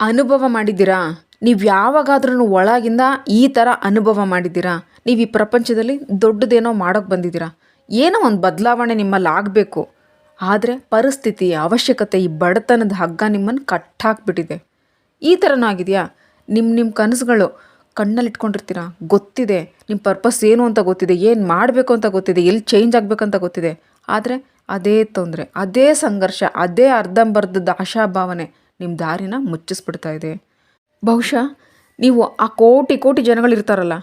ಅನುಭವ ಮಾಡಿದ್ದೀರಾ? ನೀವು ಯಾವಾಗಾದ್ರೂ ಒಳಗಿಂದ ಈ ಥರ ಅನುಭವ ಮಾಡಿದ್ದೀರಾ? ನೀವು ಈ ಪ್ರಪಂಚದಲ್ಲಿ ದೊಡ್ಡದೇನೋ ಮಾಡೋಕ್ಕೆ ಬಂದಿದ್ದೀರಾ? ಏನೋ ಒಂದು ಬದಲಾವಣೆ ನಿಮ್ಮಲ್ಲಿ ಆಗಬೇಕು. ಆದರೆ ಪರಿಸ್ಥಿತಿ ಅವಶ್ಯಕತೆ ಈ ಬಡತನದ ಹಗ್ಗ ನಿಮ್ಮನ್ನು ಕಟ್ಟಾಕ್ಬಿಟ್ಟಿದೆ. ಈ ಥರನೂ ಆಗಿದೆಯಾ? ನಿಮ್ಮ ನಿಮ್ಮ ಕನಸುಗಳು ಕಣ್ಣಲ್ಲಿ ಇಟ್ಕೊಂಡಿರ್ತೀರಾ ಗೊತ್ತಿದೆ. ನಿಮ್ಮ ಪರ್ಪಸ್ ಏನು ಅಂತ ಗೊತ್ತಿದೆ. ಏನು ಮಾಡಬೇಕು ಅಂತ ಗೊತ್ತಿದೆ. ಎಲ್ಲಿ ಚೇಂಜ್ ಆಗಬೇಕಂತ ಗೊತ್ತಿದೆ. ಆದರೆ ಅದೇ ತೊಂದರೆ, ಅದೇ ಸಂಘರ್ಷ, ಅದೇ ಅರ್ಧಂಬರ್ಧದ ಆಶಾಭಾವನೆ. ನಿಮ್ಮ ದಾರಿನ ಮುಚ್ಚಿಸ್ಬಿಡ್ತಾ ಇದೆ. ಬಹುಶಃ ನೀವು ಆ ಕೋಟಿ ಕೋಟಿ ಜನಗಳಿರ್ತಾರಲ್ಲ,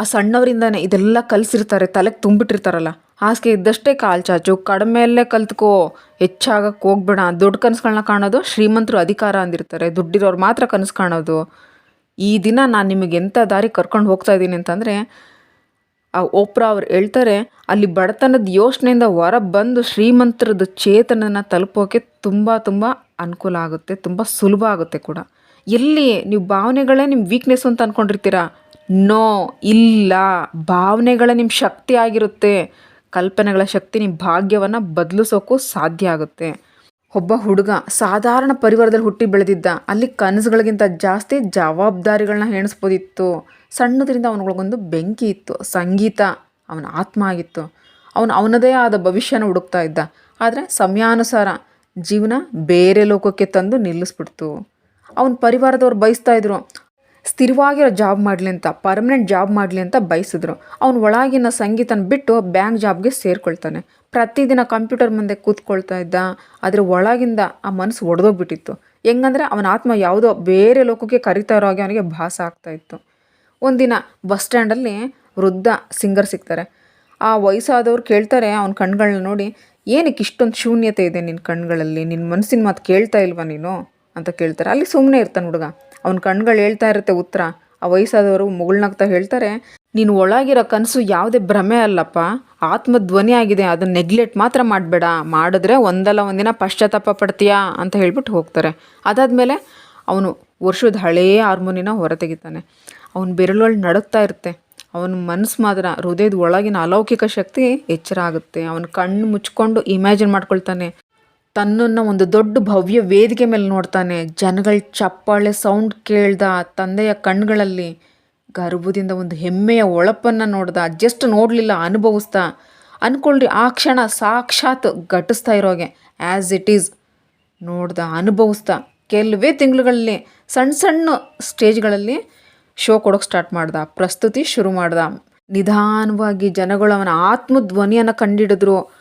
ಆ ಸಣ್ಣವರಿಂದನೇ ಇದೆಲ್ಲ ಕಲಿಸಿರ್ತಾರೆ, ತಲೆಗೆ ತುಂಬಿಟ್ಟಿರ್ತಾರಲ್ಲ, ಹಾಸಿಗೆ ಇದ್ದಷ್ಟೇ ಕಾಲು ಚಾಚು ಕಡಿಮೆಯಲ್ಲೇ ಕಲ್ತ್ಕೋ ಹೆಚ್ಚಾಗಕ್ಕೆ ಹೋಗ್ಬೇಡ, ದೊಡ್ಡ ಕನಸುಗಳನ್ನ ಕಾಣೋದು ಶ್ರೀಮಂತರು ಅಧಿಕಾರ ಅಂದಿರ್ತಾರೆ, ದುಡ್ಡಿರೋರು ಮಾತ್ರ ಕನಸು ಕಾಣೋದು. ಈ ದಿನ ನಾನು ನಿಮಗೆ ಎಂಥ ದಾರಿ ಕರ್ಕೊಂಡು ಹೋಗ್ತಾ ಇದ್ದೀನಿ ಅಂತಂದರೆ ಓಪ್ರಾ ಅವ್ರು ಹೇಳ್ತಾರೆ, ಅಲ್ಲಿ ಬಡತನದ ಯೋಚನೆಯಿಂದ ಹೊರ ಬಂದು ಶ್ರೀಮಂತರದ ಚೇತನನ ತಲುಪೋಕೆ ತುಂಬ ತುಂಬ ಅನುಕೂಲ ಆಗುತ್ತೆ, ತುಂಬ ಸುಲಭ ಆಗುತ್ತೆ ಕೂಡ. ಎಲ್ಲಿ ನೀವು ಭಾವನೆಗಳೇ ನಿಮ್ಮ ವೀಕ್ನೆಸ್ ಅಂತ ಅಂದ್ಕೊಂಡಿರ್ತೀರಾ ನೋ ಇಲ್ಲ. ಭಾವನೆಗಳೇ ನಿಮ್ಮ ಶಕ್ತಿ ಆಗಿರುತ್ತೆ. ಕಲ್ಪನೆಗಳ ಶಕ್ತಿ ನಿಮ್ಮ ಭಾಗ್ಯವನ್ನು ಬದಲಿಸೋಕ್ಕೂ ಸಾಧ್ಯ ಆಗುತ್ತೆ. ಒಬ್ಬ ಹುಡುಗ ಸಾಧಾರಣ ಪರಿವಾರದಲ್ಲಿ ಹುಟ್ಟಿ ಬೆಳೆದಿದ್ದ, ಅಲ್ಲಿ ಕನಸುಗಳಿಗಿಂತ ಜಾಸ್ತಿ ಜವಾಬ್ದಾರಿಗಳನ್ನ ಎಣಿಸ್ಬೋದಿತ್ತು. ಸಣ್ಣದ್ರಿಂದ ಅವನೊಳಗೊಂದು ಬೆಂಕಿ ಇತ್ತು, ಸಂಗೀತ, ಅವನ ಆತ್ಮ ಆಗಿತ್ತು. ಅವನು ಅವನದೇ ಆದ ಭವಿಷ್ಯನ ಹುಡುಕ್ತಾ ಇದ್ದ. ಆದರೆ ಸಮಯಾನುಸಾರ ಜೀವನ ಬೇರೆ ಲೋಕಕ್ಕೆ ತಂದು ನಿಲ್ಲಿಸ್ಬಿಡ್ತು. ಅವನ ಪರಿವಾರದವ್ರು ಬಯಸ್ತಾ ಇದ್ರು, ಸ್ಥಿರವಾಗಿರೋ ಜಾಬ್ ಮಾಡಲಿ ಅಂತ ಪರ್ಮನೆಂಟ್ ಜಾಬ್ ಮಾಡಲಿ ಅಂತ ಬಯಸಿದ್ರು. ಅವನು ಒಳಗಿನ ಸಂಗೀತನ ಬಿಟ್ಟು ಬ್ಯಾಂಕ್ ಜಾಬ್ಗೆ ಸೇರ್ಕೊಳ್ತಾನೆ. ಪ್ರತಿದಿನ ಕಂಪ್ಯೂಟರ್ ಮುಂದೆ ಕೂತ್ಕೊಳ್ತಾ ಇದ್ದ. ಅದರ ಒಳಗಿಂದ ಆ ಮನಸ್ಸು ಒಡೆದೋಗ್ಬಿಟ್ಟಿತ್ತು. ಹೆಂಗಂದ್ರೆ ಅವನ ಆತ್ಮ ಯಾವುದೋ ಬೇರೆ ಲೋಕಕ್ಕೆ ಕರಿತಾ ಇರೋ ಹಾಗೆ ಅವನಿಗೆ ಭಾಸ ಆಗ್ತಾ ಇತ್ತು. ಒಂದಿನ ಬಸ್ ಸ್ಟ್ಯಾಂಡಲ್ಲಿ ವೃದ್ಧ ಸಿಂಗರ್ ಸಿಗ್ತಾರೆ. ಆ ವಯಸ್ಸಾದವ್ರು ಕೇಳ್ತಾರೆ, ಅವನ ಕಣ್ಗಳನ್ನ ನೋಡಿ, ಏನಕ್ಕೆ ಇಷ್ಟೊಂದು ಶೂನ್ಯತೆ ಇದೆ ನಿನ್ನ ಕಣ್ಗಳಲ್ಲಿ? ನಿನ್ನ ಮನಸ್ಸಿನ ಮಾತು ಕೇಳ್ತಾ ಇಲ್ವಾ ನೀನು? ಅಂತ ಕೇಳ್ತಾರೆ. ಅಲ್ಲಿ ಸುಮ್ಮನೆ ಇರ್ತಾನೆ ಹುಡುಗ. ಅವ್ನ ಕಣ್ಗಳು ಹೇಳ್ತಾ ಇರುತ್ತೆ ಉತ್ತರ. ಆ ವಯಸ್ಸಾದವರು ಮುಗುಳ್ನಗ್ತಾ ಹೇಳ್ತಾರೆ, ನೀನು ಒಳಗಿರೋ ಕನಸು ಯಾವುದೇ ಭ್ರಮೆ ಅಲ್ಲಪ್ಪ. ಆತ್ಮಧ್ವನಿ ಆಗಿದೆ, ಅದನ್ನು ನೆಗ್ಲೆಕ್ಟ್ ಮಾತ್ರ ಮಾಡಬೇಡ. ಮಾಡಿದ್ರೆ ಒಂದಲ್ಲ ಒಂದಿನ ಪಶ್ಚಾತ್ತಾಪ ಪಡ್ತೀಯಾ? ಅಂತ ಹೇಳ್ಬಿಟ್ಟು ಹೋಗ್ತಾರೆ. ಅದಾದಮೇಲೆ ಅವನು ವರ್ಷದ ಹಳೆಯ ಹಾರ್ಮೋನಿನ ಹೊರತೆಗಿತಾನೆ. ಅವನ ಬೆರಳುಗಳು ನಡುಗ್ತಾ ಇರುತ್ತೆ. ಅವನ ಮನಸ್ಸು ಮಾತ್ರ, ಹೃದಯದ ಒಳಗಿನ ಅಲೌಕಿಕ ಶಕ್ತಿ ಎಚ್ಚರ ಆಗುತ್ತೆ. ಅವನ ಕಣ್ಣು ಮುಚ್ಕೊಂಡು ಇಮ್ಯಾಜಿನ್ ಮಾಡ್ಕೊಳ್ತಾನೆ. ತನ್ನನ್ನು ಒಂದು ದೊಡ್ಡ ಭವ್ಯ ವೇದಿಕೆ ಮೇಲೆ ನೋಡ್ತಾನೆ. ಜನಗಳ ಚಪ್ಪಾಳೆ ಸೌಂಡ್ ಕೇಳ್ದ ತಂದೆಯ ಕಣ್ಗಳಲ್ಲಿ ಗರ್ಭದಿಂದ ಒಂದು ಹೆಮ್ಮೆಯ ಒಳಪನ್ನು ನೋಡ್ದ. ಜಸ್ಟ್ ನೋಡಲಿಲ್ಲ ಅನುಭವಿಸ್ತಾ ಅಂದ್ಕೊಳ್ರಿ ಆ ಕ್ಷಣ ಸಾಕ್ಷಾತ್ ಘಟಿಸ್ತಾ ಇರೋಗೆ ಆ್ಯಸ್ ಇಟ್ ಈಸ್ ನೋಡ್ದ ಅನುಭವಿಸ್ತಾ ಕೆಲವೇ ತಿಂಗಳುಗಳಲ್ಲಿ ಸಣ್ಣ ಸಣ್ಣ ಸ್ಟೇಜ್ಗಳಲ್ಲಿ ಶೋ ಕೊಡೋಕೆ ಸ್ಟಾರ್ಟ್ ಮಾಡ್ದ. ಪ್ರಸ್ತುತಿ ಶುರು ಮಾಡ್ದ. ನಿಧಾನವಾಗಿ ಜನಗಳು ಅವನ ಆತ್ಮಧ್ವನಿಯನ್ನು ಕಂಡಿಡಿದ್ರು.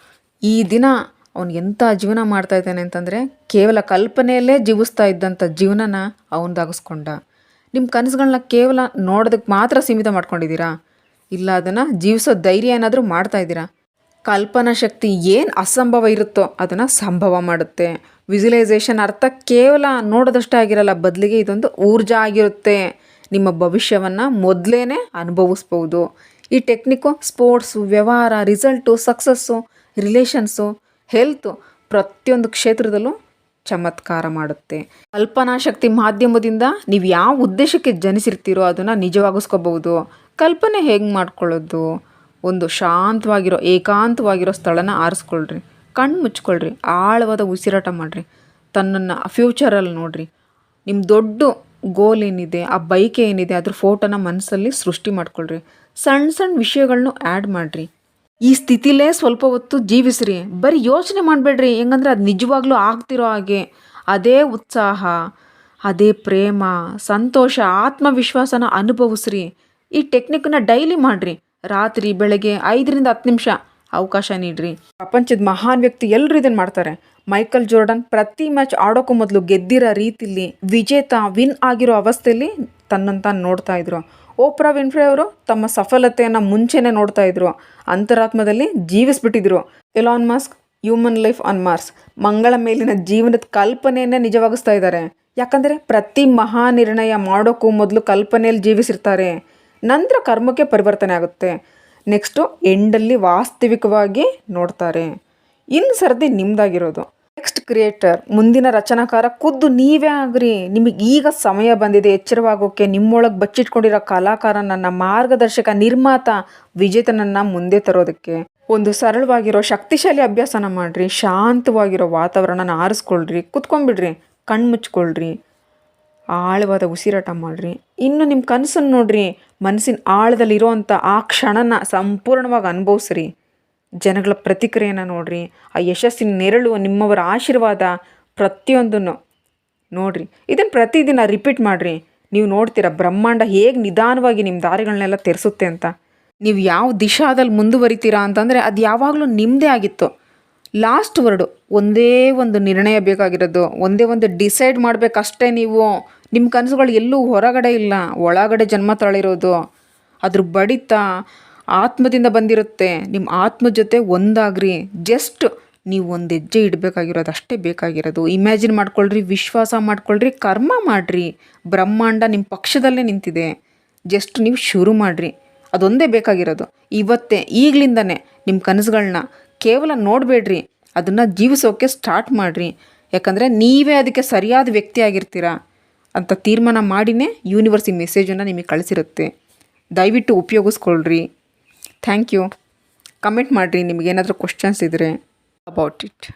ಈ ದಿನ ಅವನು ಎಂಥ ಜೀವನ ಮಾಡ್ತಾ ಇದ್ದಾನೆ ಅಂತಂದರೆ ಕೇವಲ ಕಲ್ಪನೆಯಲ್ಲೇ ಜೀವಿಸ್ತಾ ಇದ್ದಂಥ ಜೀವನನ ಅವನದಾಗಿಸ್ಕೊಂಡ. ನಿಮ್ಮ ಕನಸುಗಳನ್ನ ಕೇವಲ ನೋಡೋದಕ್ಕೆ ಮಾತ್ರ ಸೀಮಿತ ಮಾಡ್ಕೊಂಡಿದ್ದೀರಾ? ಇಲ್ಲ ಅದನ್ನು ಜೀವಿಸೋ ಧೈರ್ಯ ಏನಾದರೂ ಮಾಡ್ತಾ ಇದ್ದೀರಾ? ಕಲ್ಪನಾ ಶಕ್ತಿ ಏನು ಅಸಂಭವ ಇರುತ್ತೋ ಅದನ್ನು ಸಂಭವ ಮಾಡುತ್ತೆ. ವಿಜುಲೈಸೇಷನ್ ಅರ್ಥ ಕೇವಲ ನೋಡೋದಷ್ಟೇ ಆಗಿರಲ್ಲ, ಬದಲಿಗೆ ಇದೊಂದು ಊರ್ಜಾ ಆಗಿರುತ್ತೆ. ನಿಮ್ಮ ಭವಿಷ್ಯವನ್ನು ಮೊದಲೇ ಅನುಭವಿಸ್ಬೋದು. ಈ ಟೆಕ್ನಿಕ್ಕು ಸ್ಪೋರ್ಟ್ಸು ವ್ಯವಹಾರ ರಿಸಲ್ಟು ಸಕ್ಸಸ್ಸು ರಿಲೇಷನ್ಸು ಹೆಲ್ತು ಪ್ರತಿಯೊಂದು ಕ್ಷೇತ್ರದಲ್ಲೂ ಚಮತ್ಕಾರ ಮಾಡುತ್ತೆ. ಕಲ್ಪನಾ ಶಕ್ತಿ ಮಾಧ್ಯಮದಿಂದ ನೀವು ಯಾವ ಉದ್ದೇಶಕ್ಕೆ ಜನಿಸಿರ್ತೀರೋ ಅದನ್ನು ನಿಜವಾಗಿಸ್ಕೋಬಹುದು. ಕಲ್ಪನೆ ಹೇಗೆ ಮಾಡ್ಕೊಳ್ಳೋದು? ಒಂದು ಶಾಂತವಾಗಿರೋ, ಏಕಾಂತವಾಗಿರೋ ಸ್ಥಳನ ಆರಿಸ್ಕೊಳ್ರಿ. ಕಣ್ಣು ಮುಚ್ಕೊಳ್ರಿ. ಆಳವಾದ ಉಸಿರಾಟ ಮಾಡಿರಿ. ತನ್ನನ್ನು ಫ್ಯೂಚರಲ್ಲಿ ನೋಡಿರಿ. ನಿಮ್ಮ ದೊಡ್ಡ ಗೋಲ್ ಏನಿದೆ, ಆ ಬೈಕ್ ಏನಿದೆ, ಅದ್ರ ಫೋಟೋನ ಮನಸ್ಸಲ್ಲಿ ಸೃಷ್ಟಿ ಮಾಡ್ಕೊಳ್ರಿ. ಸಣ್ಣ ಸಣ್ಣ ವಿಷಯಗಳನ್ನೂ ಆ್ಯಡ್ ಮಾಡಿರಿ. ಈ ಸ್ಥಿತಿಲೇ ಸ್ವಲ್ಪ ಹೊತ್ತು ಜೀವಿಸ್ರಿ. ಬರೀ ಯೋಚನೆ ಮಾಡಬೇಡ್ರಿ. ಹೆಂಗಂದ್ರೆ ಅದು ನಿಜವಾಗ್ಲೂ ಆಗ್ತಿರೋ ಹಾಗೆ. ಅದೇ ಉತ್ಸಾಹ, ಅದೇ ಪ್ರೇಮ, ಸಂತೋಷ, ಆತ್ಮವಿಶ್ವಾಸನ ಅನುಭವಿಸ್ರಿ. ಈ ಟೆಕ್ನಿಕ್ನ ಡೈಲಿ ಮಾಡಿರಿ. ರಾತ್ರಿ, ಬೆಳಗ್ಗೆ ಐದರಿಂದ ಹತ್ತು ನಿಮಿಷ. ಅವಕಾಶ ನೀಡ್ರಿ. ಪ್ರಪಂಚದ ಮಹಾನ್ ವ್ಯಕ್ತಿ ಎಲ್ಲರೂ ಇದನ್ನು ಮಾಡ್ತಾರೆ. ಮೈಕಲ್ ಜೋರ್ಡನ್ ಪ್ರತಿ ಮ್ಯಾಚ್ ಆಡೋಕ್ಕೂ ಮೊದಲು ಗೆದ್ದಿರೋ ರೀತಿಲಿ ವಿಜೇತ ವಿನ್ ಆಗಿರೋ ಅವಸ್ಥೆಯಲ್ಲಿ ತನ್ನಂತ ತಾನು ನೋಡ್ತಾ ಇದ್ರು. ಓಪ್ರಾ ವಿನ್ಫ್ರೆ ಅವರು ತಮ್ಮ ಸಫಲತೆಯನ್ನು ಮುಂಚೆನೇ ನೋಡ್ತಾ ಇದ್ರು. ಅಂತರಾತ್ಮದಲ್ಲಿ ಜೀವಿಸ್ಬಿಟ್ಟಿದ್ರು. Elon Musk, human life on Mars ಮಂಗಳ ಮೇಲಿನ ಜೀವನದ ಕಲ್ಪನೆಯನ್ನೇ ನಿಜವಾಗಿಸ್ತಾ ಇದ್ದಾರೆ ಯಾಕಂದರೆ ಪ್ರತಿ ಮಹಾ ನಿರ್ಣಯ ಮಾಡೋಕ್ಕೂ ಮೊದಲು ಕಲ್ಪನೆಯಲ್ಲಿ ಜೀವಿಸಿರ್ತಾರೆ. ನಂತರ ಕರ್ಮಕ್ಕೆ ಪರಿವರ್ತನೆ ಆಗುತ್ತೆ. ನೆಕ್ಸ್ಟು ಎಂಡಲ್ಲಿ ವಾಸ್ತವಿಕವಾಗಿ ನೋಡ್ತಾರೆ. ಇನ್ನು ಸರದಿ ನಿಮ್ಮದಾಗಿರೋದು ನೆಕ್ಸ್ಟ್ ಕ್ರಿಯೇಟರ್ ಮುಂದಿನ ರಚನಾಕಾರ ಖುದ್ದು ನೀವೇ ಆಗ್ರಿ. ನಿಮಗೆ ಈಗ ಸಮಯ ಬಂದಿದೆ. ಎಚ್ಚರವಾಗೋಕ್ಕೆ ನಿಮ್ಮೊಳಗೆ ಬಚ್ಚಿಟ್ಕೊಂಡಿರೋ ಕಲಾಕಾರ ನನ್ನ ಮಾರ್ಗದರ್ಶಕ, ನಿರ್ಮಾತ, ವಿಜೇತನನ್ನು ಮುಂದೆ ತರೋದಕ್ಕೆ. ಒಂದು ಸರಳವಾಗಿರೋ, ಶಕ್ತಿಶಾಲಿ ಅಭ್ಯಾಸನ ಮಾಡಿರಿ. ಶಾಂತವಾಗಿರೋ ವಾತಾವರಣನ ಆರಿಸ್ಕೊಳ್ರಿ. ಕುತ್ಕೊಂಡ್ಬಿಡ್ರಿ. ಕಣ್ಣು ಮುಚ್ಕೊಳ್ರಿ ಆಳವಾದ ಉಸಿರಾಟ ಮಾಡಿರಿ. ಇನ್ನು ನಿಮ್ಮ ಕನಸನ್ನು ನೋಡ್ರಿ, ಮನಸ್ಸಿನ ಆಳದಲ್ಲಿರೋವಂಥ ಆ ಕ್ಷಣನ ಸಂಪೂರ್ಣವಾಗಿ ಅನುಭವಿಸ್ರಿ. ಜನಗಳ ಪ್ರತಿಕ್ರಿಯೆನ ನೋಡ್ರಿ, ಆ ಯಶಸ್ಸಿನ ನೆರಳು ನಿಮ್ಮವರ ಆಶೀರ್ವಾದ ಪ್ರತಿಯೊಂದನ್ನು ನೋಡ್ರಿ. ಇದನ್ನು ಪ್ರತಿದಿನ ರಿಪೀಟ್ ಮಾಡಿರಿ, ನೀವು ನೋಡ್ತೀರ ಬ್ರಹ್ಮಾಂಡ ಹೇಗೆ ನಿಧಾನವಾಗಿ ನಿಮ್ಮ ದಾರಿಗಳನ್ನೆಲ್ಲ ತೆರೆಸುತ್ತೆ ಅಂತ. ನೀವು ಯಾವ ದಿಶಾದಲ್ಲಿ ಮುಂದುವರಿತೀರಾ ಅಂತಂದರೆ ಅದು ಯಾವಾಗಲೂ ನಿಮ್ಮದೇ ಆಗಿತ್ತು. ಲಾಸ್ಟ್ ವರ್ಡು, ಒಂದೇ ಒಂದು ನಿರ್ಣಯ ಬೇಕಾಗಿರೋದು, ಒಂದೇ ಒಂದು ಡಿಸೈಡ್ ಮಾಡಬೇಕಷ್ಟೇ ನೀವು ನಿಮ್ಮ ಕನಸುಗಳು ಎಲ್ಲೂ ಹೊರಗಡೆ ಇಲ್ಲ, ಒಳಗಡೆ ಜನ್ಮ ತಳಿರೋದು ಅದ್ರ ಬಡಿತ ಆತ್ಮದಿಂದ ಬಂದಿರುತ್ತೆ. ನಿಮ್ಮ ಆತ್ಮ ಜೊತೆ ಒಂದಾಗ್ರಿ. ಜಸ್ಟ್ ನೀವು ಒಂದು ಹೆಜ್ಜೆ ಇಡಬೇಕಾಗಿರೋದು, ಅಷ್ಟೇ ಬೇಕಾಗಿರೋದು. ಇಮ್ಯಾಜಿನ್ ಮಾಡ್ಕೊಳ್ರಿ, ವಿಶ್ವಾಸ ಮಾಡ್ಕೊಳ್ರಿ, ಕರ್ಮ ಮಾಡಿರಿ. ಬ್ರಹ್ಮಾಂಡ ನಿಮ್ಮ ಪಕ್ಷದಲ್ಲೇ ನಿಂತಿದೆ. ಜಸ್ಟ್ ನೀವು ಶುರು ಮಾಡಿರಿ. ಅದೊಂದೇ ಬೇಕಾಗಿರೋದು. ಇವತ್ತೇ, ಈಗಲಿಂದನೇ ನಿಮ್ಮ ಕನಸುಗಳನ್ನ ಕೇವಲ ನೋಡಬೇಡ್ರಿ. ಅದನ್ನು ಜೀವಿಸೋಕ್ಕೆ ಸ್ಟಾರ್ಟ್ ಮಾಡಿರಿ. ಯಾಕಂದರೆ ನೀವೇ ಅದಕ್ಕೆ ಸರಿಯಾದ ವ್ಯಕ್ತಿ ಆಗಿರ್ತೀರಾ. ಅಂತ ತೀರ್ಮಾನ ಮಾಡಿನೇ ಯೂನಿವರ್ಸ್ ಈ ಮೆಸೇಜನ್ನು ನಿಮಗೆ ಕಳಿಸಿರುತ್ತೆ. ದಯವಿಟ್ಟು ಉಪಯೋಗಿಸ್ಕೊಳ್ರಿ. ಥ್ಯಾಂಕ್ ಯು ಕಮೆಂಟ್ ಮಾಡಿರಿ ನಿಮಗೇನಾದರೂ ಕ್ವಶನ್ಸ್ ಇದ್ದರೆ ಅಬೌಟ್ ಇಟ್